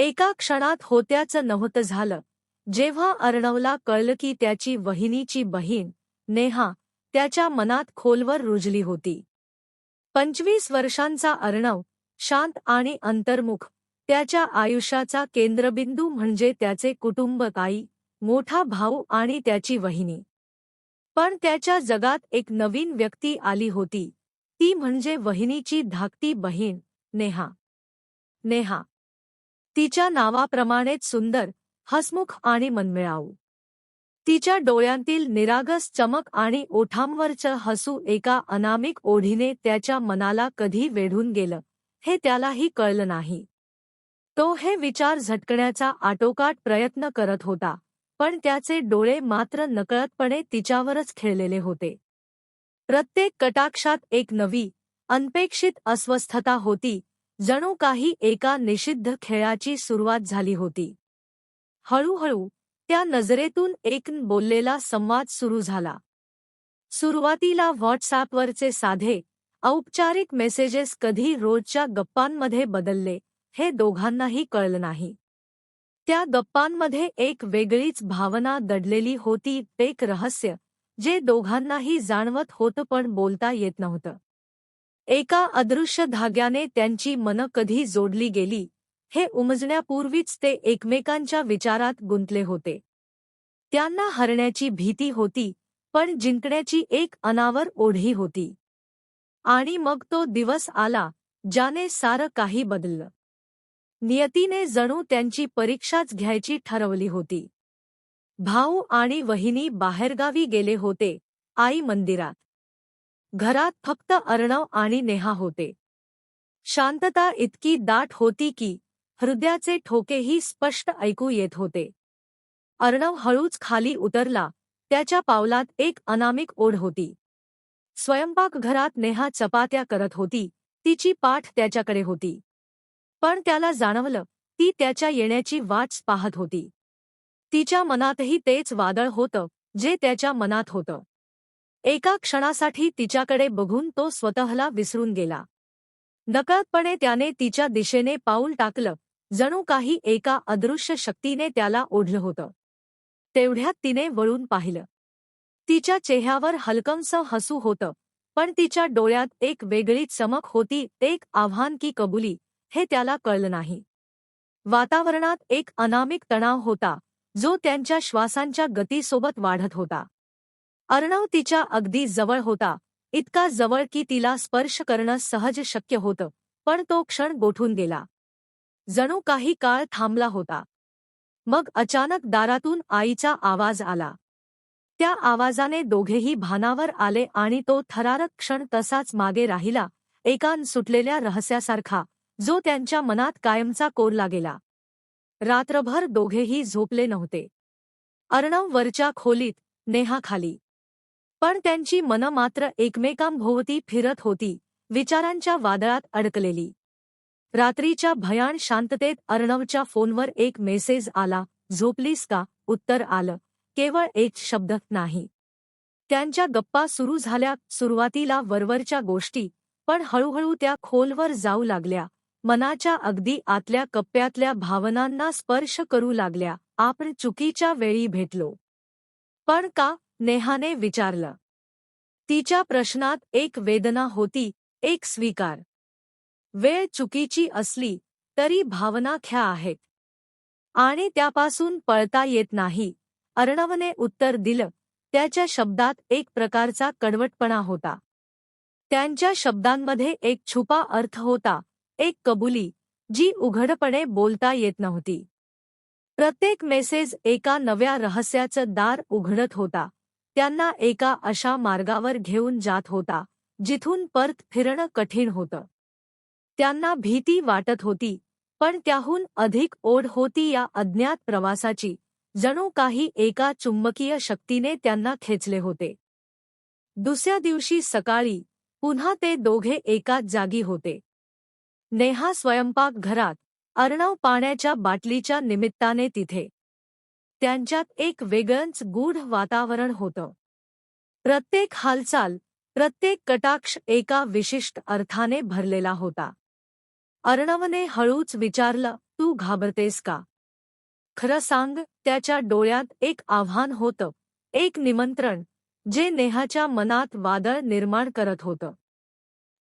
एका क्षणात होत्याचं नव्हतं झालं. जेव्हा अर्णवला कळलं की त्याची वहिनीची बहीण नेहा त्याच्या मनात खोलवर रुजली होती. पंचवीस वर्षांचा अर्णव शांत आणि अंतर्मुख त्याच्या आयुष्याचा केंद्रबिंदू म्हणजे त्याचे कुटुंब आई मोठा भाऊ आणि त्याची वहिनी. पण त्याच्या जगात एक नवीन व्यक्ती आली होती. ती म्हणजे वहिनीची धाकटी बहीण नेहा. नेहा तिच्या नावाप्रमाणेच सुंदर हसमुख आणि मनमिळाऊ. तिच्या डोळ्यांतील निरागस चमक आणि ओठांवरचं हसू एका अनामिक ओढीने त्याच्या मनाला कधी वेढून गेलं हे त्यालाही कळलं नाही. तो हे विचार झटकण्याचा आटोकाट प्रयत्न करत होता पण त्याचे डोळे मात्र नकळतपणे तिच्यावरच खेळलेले होते. प्रत्येक कटाक्षात एक नवी अनपेक्षित अस्वस्थता होती जणू काही एका निषिद्ध खेळाची सुरुवात झाली होती. हळूहळू त्या नजरेतून एक बोललेला संवाद सुरू झाला. सुरुवातीला व्हॉट्सॲपवरचे साधे औपचारिक मेसेजेस कधी रोजच्या गप्पांमध्ये बदलले हे दोघांनाही कळलं नाही. त्या गप्पांमध्ये एक वेगळीच भावना दडलेली होती एक रहस्य जे दोघांनाही जाणवत होतं पण बोलता येत नव्हतं. एका अदृश्य धाग्याने त्यांची मनं कधी जोडली गेली हे उमजण्यापूर्वीच ते एकमेकांच्या विचारात गुंतले होते. त्यांना हरण्याची भीती होती पण जिंकण्याची एक अनावर ओढी होती. आणि मग तो दिवस आला ज्याने सारं काही बदललं. नियतीने जणू त्यांची परीक्षाच घ्यायची ठरवली होती. भाऊ आणि वहिनी बाहेरगावी गेले होते आई मंदिरात. घरात फक्त अर्णव आणि नेहा होते. शांतता इतकी दाट होती की हृदयाचे ठोकेही स्पष्ट ऐकू येत होते. अर्णव हळूच खाली उतरला त्याच्या पावलात एक अनामिक ओढ होती. स्वयंपाकघरात नेहा चपात्या करत होती तिची पाठ त्याच्याकडे होती. पण त्याला जाणवलं ती त्याच्या येण्याची वाट पाहत होती. तिच्या मनातही तेच वादळ होतं जे त्याच्या मनात होतं. एका क्षणासाठी तिच्याकडे बघून तो स्वतःला विसरून गेला. नकळतपणे त्याने तिच्या दिशेने पाऊल टाकलं जणू काही एका अदृश्य शक्तीने त्याला ओढलं होतं. तेवढ्यात तिने वळून पाहिलं. तिच्या चेहऱ्यावर हलकंस हसू होतं पण तिच्या डोळ्यात एक वेगळी चमक होती एक आव्हान की कबुली हे त्याला कळलं नाही. वातावरणात एक अनामिक तणाव होता जो त्यांच्या श्वासांच्या गतीसोबत वाढत होता. अर्णव तिच्या अगदी जवळ होता. इतका जवळ की तिला स्पर्श करणं सहज शक्य होतं पण तो क्षण गोठून गेला. जणू काही काळ थांबला होता. मग अचानक दारातून आईचा आवाज आला. त्या आवाजाने दोघेही भानावर आले आणि तो थरारक क्षण तसाच मागे राहिला एकान सुटलेल्या रहस्यासारखा जो त्यांच्या मनात कायमचा कोरला गेला रात्रभर दोघेही झोपले नव्हते. अर्णव वरच्या खोलीत नेहा खाली पण त्यांची मन मात्र एकमेकांभोवती फिरत होती विचारांच्या वादळात अडकलेली. रात्रीच्या भयान शांततेत अर्णवच्या फोनवर एक मेसेज आला झोपलीस का? उत्तर आलं केवळ एक शब्द नाही. त्यांच्या गप्पा सुरू झाल्या सुरुवातीला वरवरच्या गोष्टी पण हळूहळू त्या खोलवर जाऊ लागल्या मनाच्या अगदी आतल्या कप्प्यातल्या भावनांना स्पर्श करू लागल्या आपण चुकीच्या वेळी भेटलो. पण का? नेहाने विचारलं. तिच्या प्रश्नात एक वेदना होती एक स्वीकार. वेळ चुकीची असली तरी भावना ख्या आहेत. आणि त्यापासून पळता येत नाही. अर्णवने उत्तर दिलं त्याच्या शब्दात एक प्रकारचा कडवटपणा होता. त्यांच्या शब्दांमध्ये एक छुपा अर्थ होता एक कबुली जी उघडपणे बोलता येत नव्हती. प्रत्येक मेसेज एका नव्या रहस्याचं दार उघडत होता. त्यांना एका अशा मार्गावर घेऊन जात होता जिथून परत फिरणं कठीण होतं. त्यांना भीती वाटत होती पण त्याहून अधिक ओढ होती या अज्ञात प्रवासाची जणू काही एका चुंबकीय शक्तीने त्यांना खेचले होते. दुसऱ्या दिवशी सकाळी पुन्हा ते दोघे एकाच जागी होते. नेहा स्वयंपाकघरात अर्णव पाण्याच्या बाटलीच्या निमित्ताने तिथे त्यांच्यात एक वेगळंच गूढ वातावरण होतं. प्रत्येक हालचाल प्रत्येक कटाक्ष एका विशिष्ट अर्थाने भरलेला होता. अर्णवने हळूच विचारलं तू घाबरतेस का? खरं सांग त्याच्या डोळ्यात एक आव्हान होतं एक निमंत्रण जे नेहाच्या मनात वादळ निर्माण करत होतं.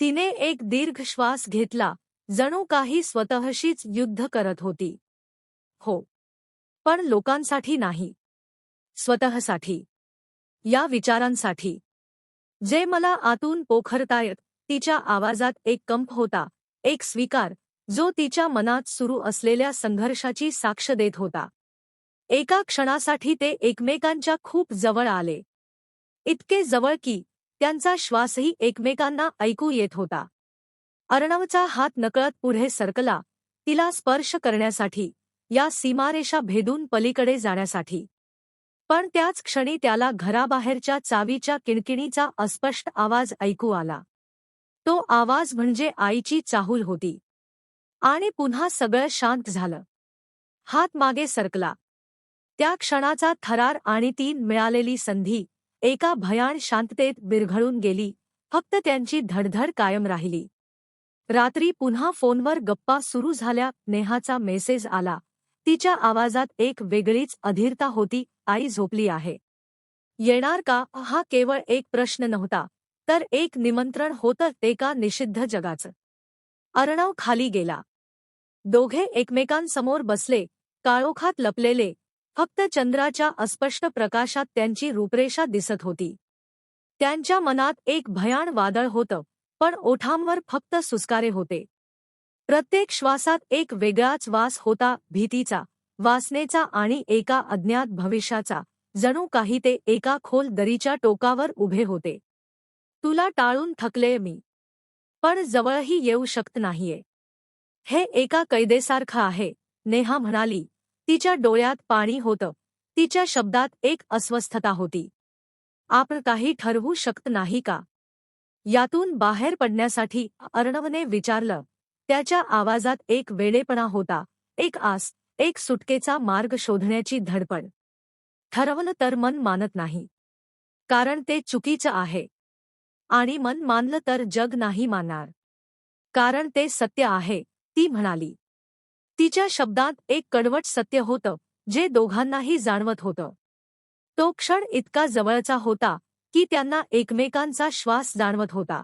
तिने एक दीर्घ श्वास घेतला जणू काही स्वतःशीच युद्ध करत होती. हो पण लोकांसाठी नाही. स्वतःसाठी. या विचारांसाठी. जे मला आतून पोखरतायत तिच्या आवाजात एक कंप होता एक स्वीकार जो तिच्या मनात सुरू असलेल्या संघर्षाची साक्ष देत होता. एका क्षणासाठी ते एकमेकांच्या खूप जवळ आले. इतके जवळ की त्यांचा श्वासही एकमेकांना ऐकू येत होता. अर्णवचा हात नकळत पुढे सरकला तिला स्पर्श करण्यासाठी. या सीमारेषा भेदून पलीकडे जाण्यासाठी. पण त्याच क्षणी त्याला घराबाहेरच्या चावीच्या किणकिणीचा अस्पष्ट आवाज ऐकू आला. तो आवाज म्हणजे आईची चाहूल होती. आणि पुन्हा सगळं शांत झालं. हात मागे सरकला. त्या क्षणाचा थरार आणि तीन मिळालेली संधी एका भयान शांततेत बिरघळून गेली फक्त त्यांची धडधड कायम राहिली. रात्री पुन्हा फोनवर गप्पा सुरू झाल्या नेहाचा मेसेज आला. तिच्या आवाजात एक वेगळीच अधीरता होती आई झोपली आहे. येणार का? हा केवळ एक प्रश्न नव्हता तर एक निमंत्रण होतं एका निषिद्ध जगाचं? अर्णव खाली गेला. दोघे एकमेकांसमोर बसले काळोखात लपलेले फक्त चंद्राच्या अस्पष्ट प्रकाशात त्यांची रूपरेषा दिसत होती. त्यांच्या मनात एक भयान वादळ होतं पण ओठांवर फक्त सुस्कारे होते. प्रत्येक श्वासात एक वेगळाच वास होता भीतीचा वासनेचा आणि एका अज्ञात भविष्याचा. जणू काही ते एका खोल दरीच्या टोकावर उभे होते. तुला टाळून थकले मी. पण जवळही येऊ शकत नाहीये. हे एका कैदेसारखं आहे नेहा म्हणाली. तिच्या डोळ्यात पाणी होतं. तिच्या शब्दात एक अस्वस्थता होती. आपण काही ठरवू शकत नाही का? यातून बाहेर पडण्यासाठी अर्णवने विचारलं. त्याच्या आवाजात एक वेडेपणा होता एक आस एक सुटकेचा मार्ग शोधण्याची धडपड. ठरवलं तर मन मानत नाही. कारण ते चुकीचं आहे. आणि मन मानलं तर जग नाही मानणार. कारण ते सत्य आहे ती म्हणाली. तिच्या शब्दात एक कडवट सत्य होतं जे दोघांनाही जाणवत होतं. तो क्षण इतका जवळचा होता की त्यांना एकमेकांचा श्वास जाणवत होता.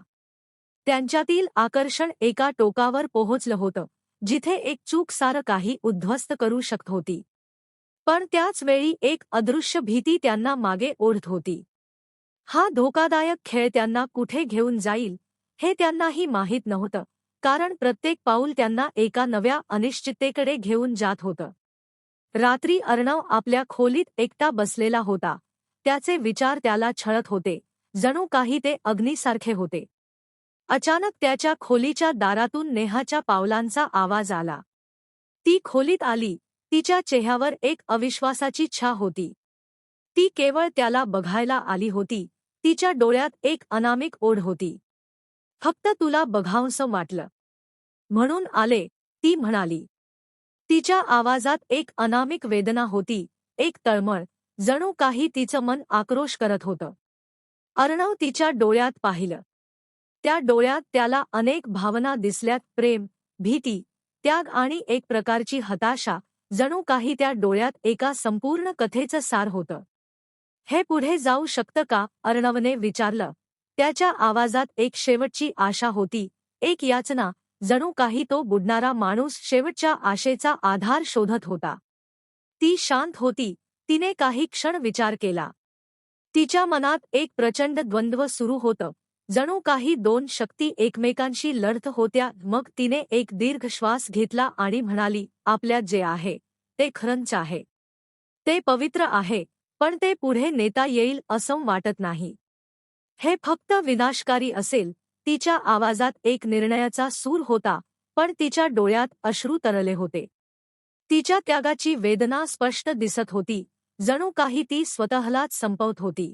त्यांच्यातील आकर्षण एका टोकावर पोहोचलं होतं जिथे एक चूक सारं काही उद्ध्वस्त करू शकत होती. पण त्याच वेळी एक अदृश्य भीती त्यांना मागे ओढत होती. हा धोकादायक खेळ त्यांना कुठे घेऊन जाईल हे त्यांनाही माहीत नव्हतं कारण प्रत्येक पाऊल त्यांना एका नव्या अनिश्चिततेकडे घेऊन जात होतं. रात्री अर्णव आपल्या खोलीत एकटा बसलेला होता. त्याचे विचार त्याला छळत होते जणू काही ते अग्नीसारखे होते. अचानक त्याच्या खोलीच्या दारातून नेहाच्या पावलांचा आवाज आला. ती खोलीत आली तिच्या चेहऱ्यावर एक अविश्वासाची छा होती. ती केवळ त्याला बघायला आली होती तिच्या डोळ्यात एक अनामिक ओढ होती. फक्त तुला बघावंसं वाटलं. म्हणून आले ती म्हणाली. तिच्या आवाजात एक अनामिक वेदना होती एक तळमळ जणू काही तिचं मन आक्रोश करत होतं. अर्णव तिच्या डोळ्यात पाहिलं. त्या डोळ्यात त्याला अनेक भावना दिसल्यात प्रेम भीती त्याग आणि एक प्रकारची हताशा जणू काही त्या डोळ्यात एका संपूर्ण कथेचं सार होतं. हे पुढे जाऊ शकतं का? अर्णवने विचारलं. त्याच्या आवाजात एक शेवटची आशा होती एक याचना जणू काही तो बुडणारा माणूस शेवटच्या आशेचा आधार शोधत होता. ती शांत होती तिने काही क्षण विचार केला. तिच्या मनात एक प्रचंड द्वंद्व सुरू होतं. जणू काही दोन शक्ती एकमेकांशी लढत होत्या मग तिने एक दीर्घ श्वास घेतला आणि म्हणाली आपल्यात जे आहे ते खरंच आहे. ते पवित्र आहे पण ते पुढे नेता येईल असं वाटत नाही. हे फक्त विनाशकारी असेल. तिच्या आवाजात एक निर्णयाचा सूर होता पण तिच्या डोळ्यात अश्रू तरले होते. तिच्या त्यागाची वेदना स्पष्ट दिसत होती. जणू काही ती स्वतःलाच संपवत होती.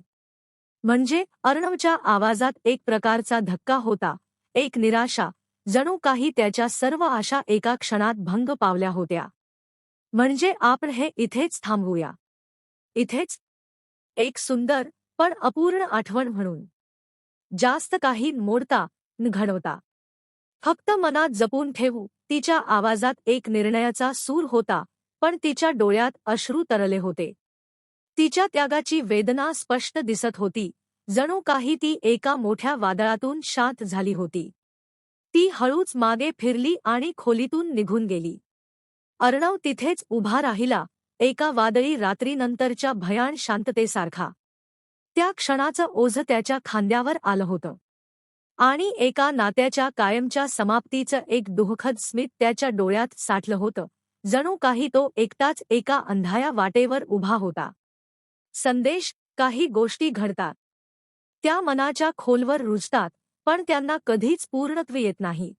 म्हणजे अर्णवच्या आवाजात एक प्रकारचा धक्का होता. एक निराशा. जणू काही त्याच्या सर्व आशा एका क्षणात भंग पावल्या होत्या. म्हणजे आपण हे इथेच थांबवूया. इथेच? एक सुंदर पण अपूर्ण आठवण म्हणून. जास्त काही मोडता न घडवता. फक्त मनात जपून ठेवू तिच्या आवाजात एक निर्णयाचा सूर होता पण तिच्या डोळ्यात अश्रू तरले होते. तिच्या त्यागाची वेदना स्पष्ट दिसत होती. जणू काही ती एका मोठ्या वादळातून शांत झाली होती. ती हळूच मागे फिरली आणि खोलीतून निघून गेली. अर्णव तिथेच उभा राहिला एका वादळी रात्रीनंतरच्या भयान शांततेसारखा. त्या क्षणाचं ओझ त्याच्या खांद्यावर आलं होतं. आणि एका नात्याच्या कायमच्या समाप्तीचं एक दुःखद स्मित त्याच्या डोळ्यात साठलं होतं. जणू काही तो एकटाच एका अंधाया वाटेवर उभा होता. संदेश काही गोष्टी घडतात. त्या मनाच्या खोलवर रुजतात पण त्यांना कधीच पूर्णत्व येत नाही.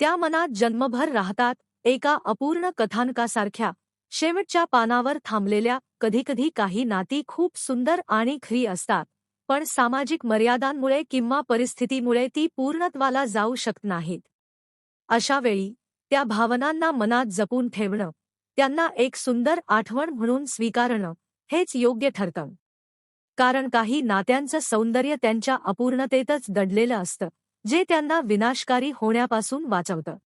त्या मनात जन्मभर राहतात एका अपूर्ण कथानकासारख्या शेवटच्या पानावर थांबलेल्या कधीकधी काही नाती खूप सुंदर आणि खरी असतात पण सामाजिक मर्यादांमुळे किंवा परिस्थितीमुळे ती पूर्णत्वाला जाऊ शकत नाहीत. अशा वेळी त्या भावनांना मनात जपून ठेवणं त्यांना एक सुंदर आठवण म्हणून स्वीकारणं हेच योग्य ठरतं. कारण काही नात्यांचं सौंदर्य त्यांच्या अपूर्णतेतच दडलेलं असतं जे त्यांना विनाशकारी होण्यापासून वाचवतं.